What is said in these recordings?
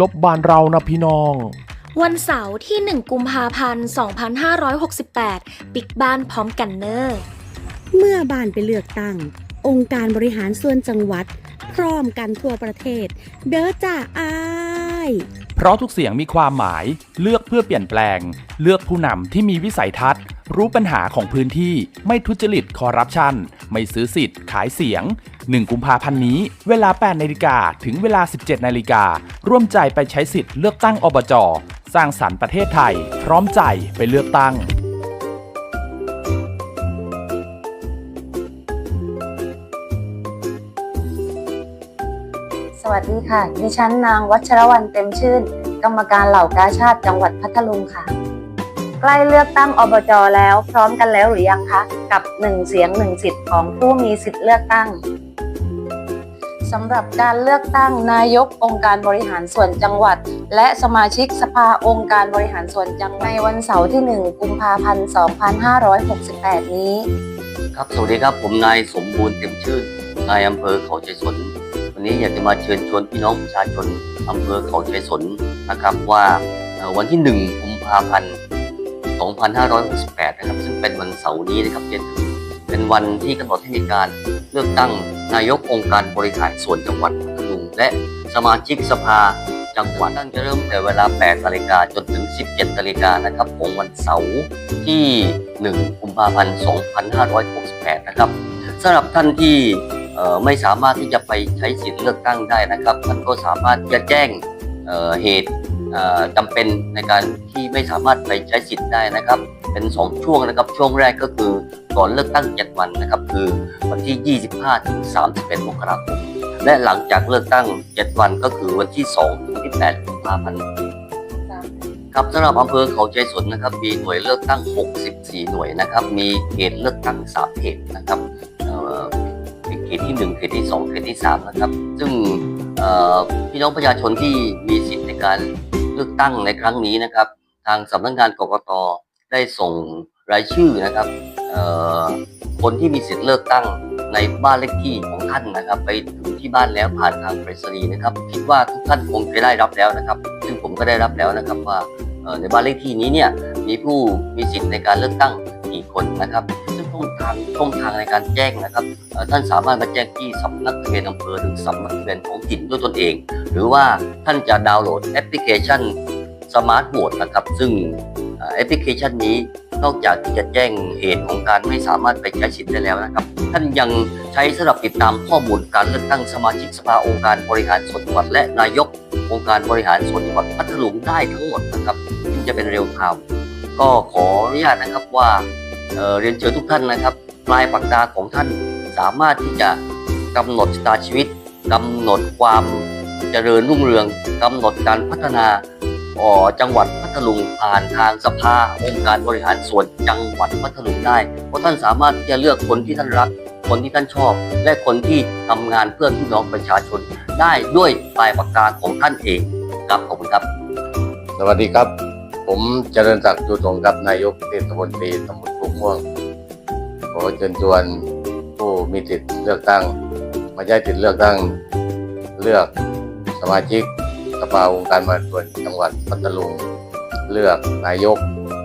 ลบบานเรานะพี่น้อง วันเสาร์ที่ 1 กุมภาพันธ์ 2568 ปิกบ้านพร้อมกันเนอร์เมื่อบ้านไปเลือกตั้ง องค์การบริหารส่วนจังหวัด พร้อมกันทั่วประเทศ เด้อจ้าอาย เพราะทุกเสียงมีความหมาย เลือกเพื่อเปลี่ยนแปลง เลือกผู้นำที่มีวิสัยทัศน์ รู้ปัญหาของพื้นที่ไม่ทุจริตคอร์รัปชัน ไม่ซื้อสิทธิ์ ขายเสียง 1 กุมภาพันธ์นี้ เวลา 8นาฬิกาถึงเวลา 17นาฬิการ่วมใจไปใช้สิทธิ์เลือกตั้งอบจ สร้างสรรค์ประเทศไทย พร้อมใจไปเลือกตั้ง วัสดีค่ะ ดิฉันนางวัชรวรรณเต็มชื่น กรรมการเหล่ากาชาติจังหวัดพัทลุงค่ะ ใกล้เลือกตั้งอบจแล้วพร้อมกันแล้วหรือยังคะ กับหนึ่งเสียงหนึ่งสิทธิ์ของผู้มีสิทธิ์เลือกตั้งสำหรับการเลือกตั้งนายกองค์การบริหารส่วนจังหวัด และสมาชิกสภาองค์การบริหารส่วนจังหวัดในวันเสาร์ที่ 1 กุมภาพันธ์ 2568 นี้ ครับ สวัสดีครับ ผมนายสมบูรณ์เต็มชื่นนายอำเภอเขาใจสน วันนี้อยากจะมาเชิญชวนพี่น้องประชาชนอำเภอเขาใจสนนะครับว่าวันที่1กุมภาพันธ์ 2568 นะครับ ซึ่งเป็นวันเสาร์นี้นะครับจะถึงเป็นวันที่กำหนดให้มีการเลือกตั้งนายกองค์การบริหารส่วนจังหวัดพัทลุงและสมาชิกสภาจังหวัดตั้งจะเริ่มแต่เวลา 8 นาฬิกาจนถึง 17 นาฬิกานะครับของวันเสาร์ที่ 1 กุมภาพันธ์ 2568 นะครับสำหรับท่านที่ ไม่สามารถที่จะไปใช้สิทธิ์เลือกตั้งได้นะครับ ท่านก็สามารถจะแจ้งเเหตุเอ่อจำเป็นในการที่ไม่สามารถไปใช้สิทธิ์ได้นะครับ เป็น 2 ช่วงนะครับช่วงแรกก็คือก่อนเลือกตั้ง 7 วันนะครับ คือวันที่ 25 ถึง 31 มกราคมและหลังจากเลือกตั้ง 7 วันก็คือวันที่ 2 ถึงที่8กุมภาพันธ์ครับสำหรับอำเภอเขาใจสนนะครับ มีหน่วยเลือกตั้ง 64 หน่วยนะครับ มีเขตเลือกตั้ง3เขตนะครับ เขตที่ 1 เขตที่ 2 เขตที่ 3 นะครับ ซึ่งพี่น้องประชาชนที่มีสิทธิ์ในการเลือกตั้งในครั้งนี้นะครับ ทางสำนักงานกกตได้ส่งรายชื่อนะครับคนที่มีสิทธิ์เลือกตั้งในบ้านเลขที่ของท่านนะครับ ไปถึงที่บ้านแล้วผ่านทางไปรษณีย์นะครับ คิดว่าทุกท่านคงจะได้รับแล้วนะครับ ซึ่งผมก็ได้รับแล้วนะครับว่าในบ้านเลขที่นี้เนี่ยมีผู้มีสิทธิ์ในการเลือกตั้งกี่คนนะครับ ช่องทางช่องทางในการแจ้งนะครับท่านสามารถมาแจ้งที่สำนักทะเบียนอำเภอหรือสำนักทะเบียนท้องถิ่นด้วยตนเอง หรือว่าท่านจะดาวน์โหลดแอปพลิเคชันสมาร์ทโหวตนะครับ ซึ่งแอปพลิเคชันนี้นอกจากที่จะแจ้งเหตุของการไม่สามารถไปใช้สิทธิ์ได้แล้วนะครับ ท่านยังใช้สำหรับติดตามข้อมูลการเลือกตั้งสมาชิกสภาองค์การบริหารส่วนจังหวัดและนายกองค์การบริหารส่วนจังหวัดพัทลุงได้ทั้งหมดนะครับซึ่งจะเป็นเร็วไทม์ก็ขออนุญาตนะครับว่า เเรียนเชิญทุกท่านนะครับ ปลายปากกาของท่านสามารถที่จะกำหนดชะตาชีวิตกำหนดความเจริญรุ่งเรืองกำหนดการพัฒนาออจังหวัดพัทลุงผ่านทางสภาองค์การบริหารส่วนจังหวัดพัทลุงได้ เพราะท่านสามารถที่จะเลือกคนที่ท่านรัก คนที่ท่านชอบ และคนที่ทำงานเพื่อพี่น้องประชาชน ได้ด้วยปลายปากกาของท่านเองครับขอบคุณครับ สวัสดีครับ ผมเจริญศักดิ์จูสงครับนายกเทศมนตรีตำบลทุ่ง ม่วงขอเชิญชวนผู้มีสิทธิ์เลือกตั้ง มาใช้สิทธิ์เลือกตั้งเลือกสมาชิกสภาองค์การบริหารส่วนจังหวัดพัทลุง เลือกนายก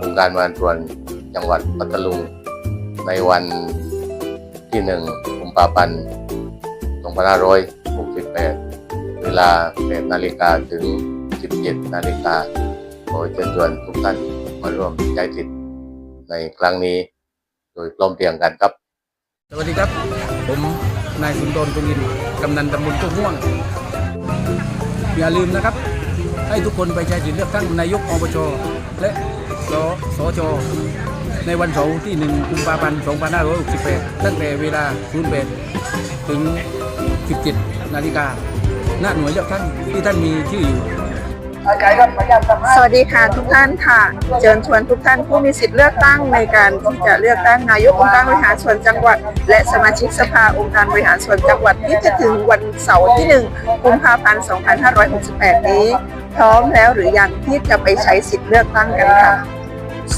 องค์การบริหารส่วนจังหวัดพัทลุง ในวันที่หนึ่งกุมภาพันธ์2568 เวลา8นาฬิกาถึง 17 นาฬิกาขอเชิญชวนทุกท่านมาร่วมใช้สิทธิ์ ในครั้งนี้ โดยพร้อมเพรียงกันครับ สวัสดีครับ ผมนายสุนทรคงยินกำนันตำบลทุ่งม่วง อย่าลืมนะครับ ให้ทุกคนไปใช้สิทธิเลือกตั้งนายกอบจและสสจในวันเสาร์ที่ 1 กุมภาพันธ์ 2568 ตั้งแต่เวลา08ถึง 17 นาฬิกาณหน่วยเลือกตั้งที่ท่านมีชื่ออยู่ สวัสดีค่ะทุกท่านค่ะเชิญชวนทุกท่านผู้มีสิทธิ์เลือกตั้งในการที่จะเลือกตั้งนายกองค์การบริหารส่วนจังหวัด และสมาชิกสภาองค์การบริหารส่วนจังหวัดที่จะถึงวันเสาร์ที่ 1 กุมภาพันธ์ 2568 นี้ พร้อมแล้วหรือยังที่จะไปใช้สิทธิ์เลือกตั้งกันค่ะ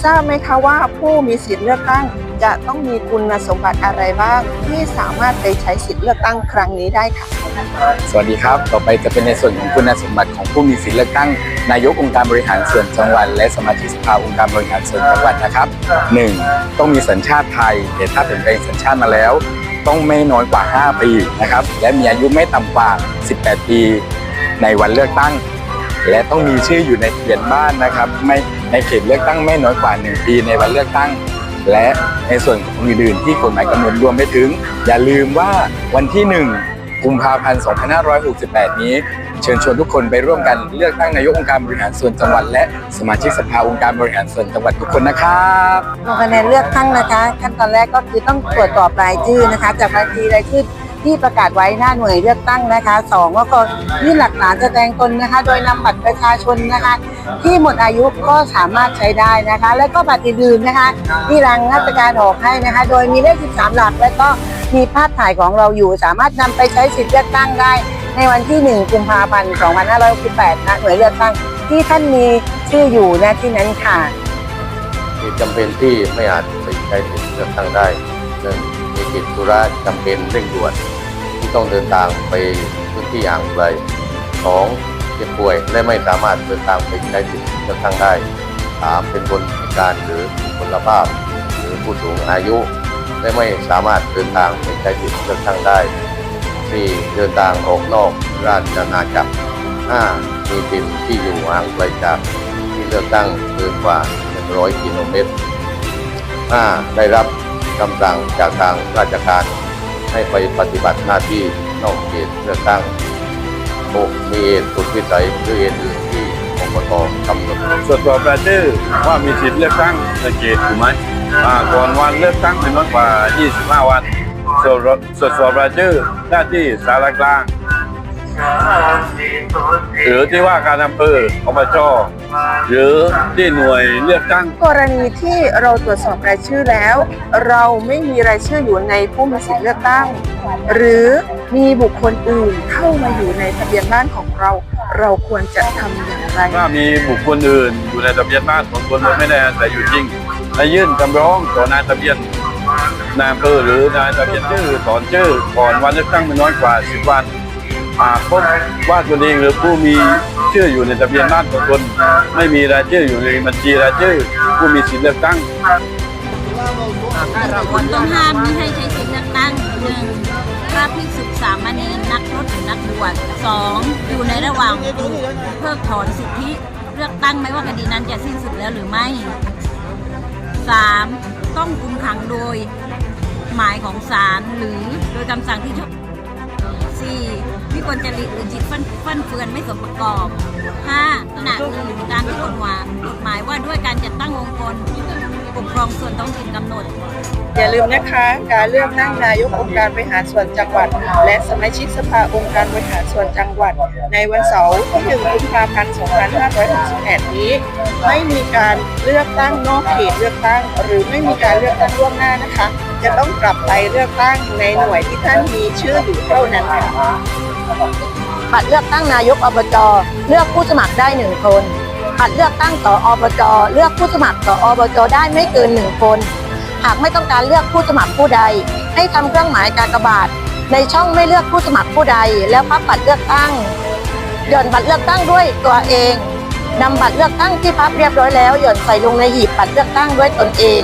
ทราบไหมคะว่าผู้มีสิทธิ์เลือกตั้ง จะต้องมีคุณสมบัติอะไรบ้าง ที่สามารถไปใช้สิทธิ์เลือกตั้งครั้งนี้ได้ค่ะ สวัสดีครับ ต่อไปจะเป็นในส่วนของคุณสมบัติของผู้มีสิทธิเลือกตั้ง นายกองค์การบริหารส่วนจังหวัด และสมาชิกสภาองค์การบริหารส่วนจังหวัดนะครับ 1. ต้องมีสัญชาติไทยแต่ถ้าเป็นเป็นสัญชาติมาแล้ว ต้องไม่น้อยกว่า 5 ปีนะครับ และมีอายุไม่ต่ำกว่า 18 ปี ในวันเลือกตั้ง และต้องมีชื่ออยู่ในทะเบียนบ้านนะครับ ไม่ในเขตเลือกตั้งไม่น้อยกว่า 1 ปีในวันเลือกตั้ง และในส่วนของอื่นๆที่กฎหมายกำหนดรวมไปถึง อย่าลืมว่าวันที่ 1 กุมภาพันธ์ 2568 นี้ เชิญชวนทุกคนไปร่วมกันเลือกตั้งนายกองค์การบริหารส่วนจังหวัด และสมาชิกสภาองค์การบริหารส่วนจังหวัดทุกคนนะครับลงคะแนนเลือกตั้งนะคะ ขั้นตอนแรกก็คือต้องตรวจสอบรายชื่อนะคะ จากบัญชีรายชื่อ ที่ประกาศไว้หน้าหน่วยเลือกตั้งนะคะสองก็คือยื่นหลักฐานแสดงตนนะคะ โดยนำบัตรประชาชนนะคะ ที่หมดอายุก็สามารถใช้ได้นะคะ และก็บัตรอื่นๆนะคะ ที่รางราชการออกให้นะคะ โดยมีเลข 13 หลัก และก็มีภาพถ่ายของเราอยู่ สามารถนำไปใช้สิทธิ์เลือกตั้งได้ ในวันที่ 1 กุมภาพันธ์ 2568นะหน่วยเลือกตั้งที่ท่านมีชื่ออยู่ณที่นั้นค่ะเหตุจำเป็นที่ไม่อาจไปใช้สิทธิเลือกตั้งได้หนึ่ง กิจธุระจำเป็นเร่งด่วน ที่ต้องเดินทางไปพื้นที่ห่างไกลสองเจ็บป่วยและไม่สามารถเดินทางไปใช้สิทธิเลือกตั้งได้สามเป็นคนพิการหรือคนภาพ หรือผู้สูงอายุ และไม่สามารถเดินทางไปใช้สิทธิเลือกตั้งได้สี่เดินทางออกนอกราชอาณาจักรห้ามีถิ่นที่อยู่ห่างไกลจากที่เลือกตั้งเกินกว่า 100 กิโลเมตร 5. ได้รับ คำสั่งจากทางราชการ ให้ไปปฏิบัติหน้าที่นอกเขตเลือกตั้ง 6. มีเหตุสุดวิสัยหรือเหตุอื่นที่อบตกำหนดตรวจสอบรายชื่อว่ามีสิทธิ์เลือกตั้งในเขตถูกไหมอ่าก่อนวันเลือกตั้งไม่น้อยกว่า 25 วันตรวจตรวจสอบรายชื่อหน้าที่สารกลาง หรือที่ว่าการอำเภออบจหรือที่หน่วยเลือกตั้ง กรณีที่เราตรวจสอบรายชื่อแล้ว เราไม่มีรายชื่ออยู่ในผู้มีสิทธิเลือกตั้ง หรือมีบุคคลอื่นเข้ามาอยู่ในทะเบียนบ้านของเรา เราควรจะทำอย่างไรว่ามีบุคคลอื่นอยู่ในทะเบียนบ้านของตนโดยไม่ได้อาศัยอยู่จริงและยื่นคำร้องต่อนายทะเบียนนายอำเภอหรือนายทะเบียนชื่อถอนชื่อก่อนวันเลือกตั้งไม่น้อยกว่า10วัน หากพบว่าตนเองหรือผู้มีชื่ออยู่ในทะเบียนบ้านของตนไม่มีรายชื่ออยู่ในบัญชีรายชื่อ ผู้มีสิทธิเลือกตั้งคนต้องห้ามไม่ให้ใช้สิทธิเลือกตั้งหนึ่งพระภิกษุสามเณรนักรถหรือนักบวชสองอยู่ในระหว่างถูกเพิกถอนสิทธิเลือกตั้งไม่ว่าคดีนั้นจะสิ้นสุดแล้วหรือไม่สามต้องคุมขังโดยหมายของศาลหรือโดยคำสั่งที่ชอบ สี่วิกลจริตหรือจิตฟั่นฟั่นเฟือนไม่สมประกอบห้าขณะอื่นการที่กฎหมายกฎหมายว่าด้วยการจัดตั้งองค์กร ปกครองส่วนท้องถิ่นกำหนด อย่าลืมนะคะการเลือกตั้งนายกองค์การบริหารส่วนจังหวัด และสมาชิกสภาองค์การบริหารส่วนจังหวัด ในวันเสาร์ที่ 1 กุมภาพันธ์ 2568 นี้ ไม่มีการเลือกตั้งนอกเขตเลือกตั้ง หรือไม่มีการเลือกตั้งล่วงหน้านะคะ จะต้องกลับไปเลือกตั้งในหน่วยที่ท่านมีชื่ออยู่เท่านั้นค่ะบัตรเลือกตั้งนายกอบจเลือกผู้สมัครได้หนึ่งคน บัตรเลือกตั้งต่ออบจเลือกผู้สมัครต่ออบจได้ไม่เกินหนึ่งคน หากไม่ต้องการเลือกผู้สมัครผู้ใด ให้ทำเครื่องหมายกากบาท ในช่องไม่เลือกผู้สมัครผู้ใด แล้วพับบัตรเลือกตั้งหย่อนบัตรเลือกตั้งด้วยตัวเองนำบัตรเลือกตั้งที่พับเรียบร้อยแล้วหย่อนใส่ลงในหีบบัตรเลือกตั้งด้วยตนเอง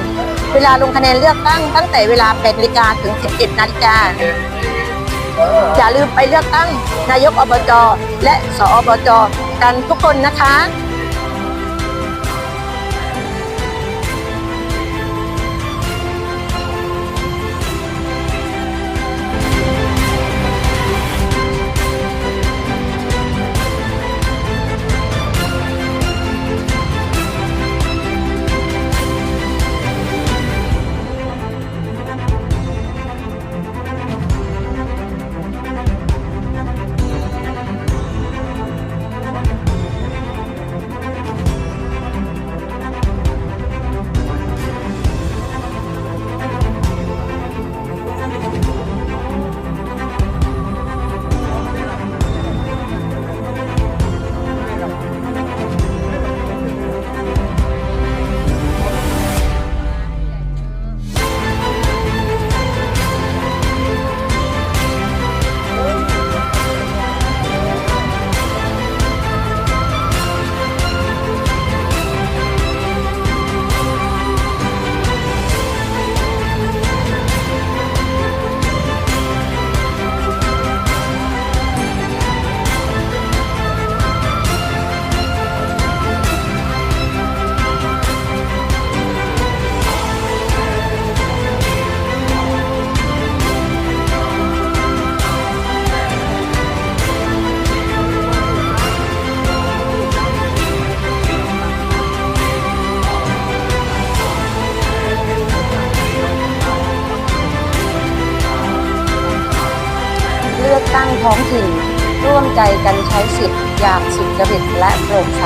เวลาลงคะแนนเลือกตั้งตั้งแต่เวลา8นาฬิกาถึง 11นาฬิกาอย่าลืมไปเลือกตั้งนายกอบจและสอบจกันทุกคนนะคะ ท้องถิ่น ร่วมใจกันใช้สิทธิ์อย่างสุจริตและโปร่งใส